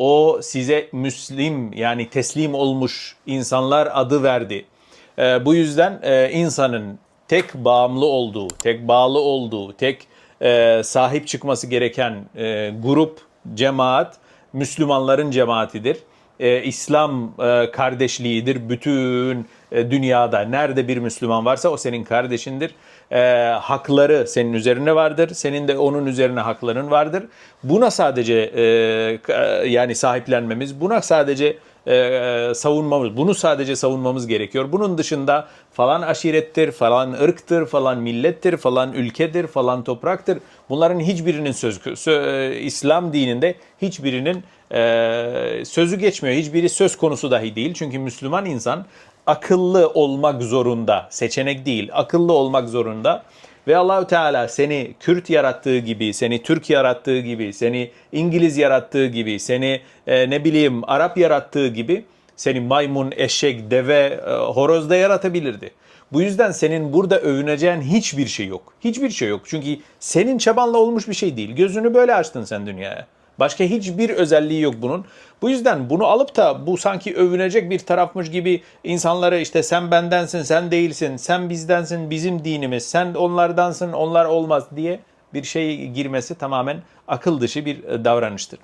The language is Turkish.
O size Müslim yani teslim olmuş insanlar adı verdi. Ee, bu yüzden e, insanın tek bağımlı olduğu, tek bağlı olduğu, tek e, sahip çıkması gereken e, grup, cemaat Müslümanların cemaatidir. E, İslam e, kardeşliğidir bütün e, dünyada. Nerede bir Müslüman varsa o senin kardeşindir. E, hakları senin üzerine vardır. Senin de onun üzerine hakların vardır. Buna sadece e, yani sahiplenmemiz, buna sadece e, savunmamız, bunu sadece savunmamız gerekiyor. Bunun dışında falan aşirettir, falan ırktır, falan millettir, falan ülkedir, falan topraktır. Bunların hiçbirinin söz, sö- e, İslam dininde hiçbirinin e, sözü geçmiyor. Hiçbiri söz konusu dahi değil. Çünkü Müslüman insan akıllı olmak zorunda. Seçenek değil, akıllı olmak zorunda. Ve Allahü Teala seni Kürt yarattığı gibi, seni Türk yarattığı gibi, seni İngiliz yarattığı gibi, seni e, ne bileyim Arap yarattığı gibi seni maymun, eşek, deve, e, horoz da yaratabilirdi. Bu yüzden senin burada övüneceğin hiçbir şey yok. Hiçbir şey yok. Çünkü senin çabanla olmuş bir şey değil. Gözünü böyle açtın sen dünyaya. Başka hiçbir özelliği yok bunun. Bu yüzden bunu alıp da bu sanki övünecek bir tarafmış gibi insanlara işte sen bendensin, sen değilsin, sen bizdensin, bizim dinimiz, sen onlardansın, onlar olmaz diye bir şey girmesi tamamen akıl dışı bir davranıştır.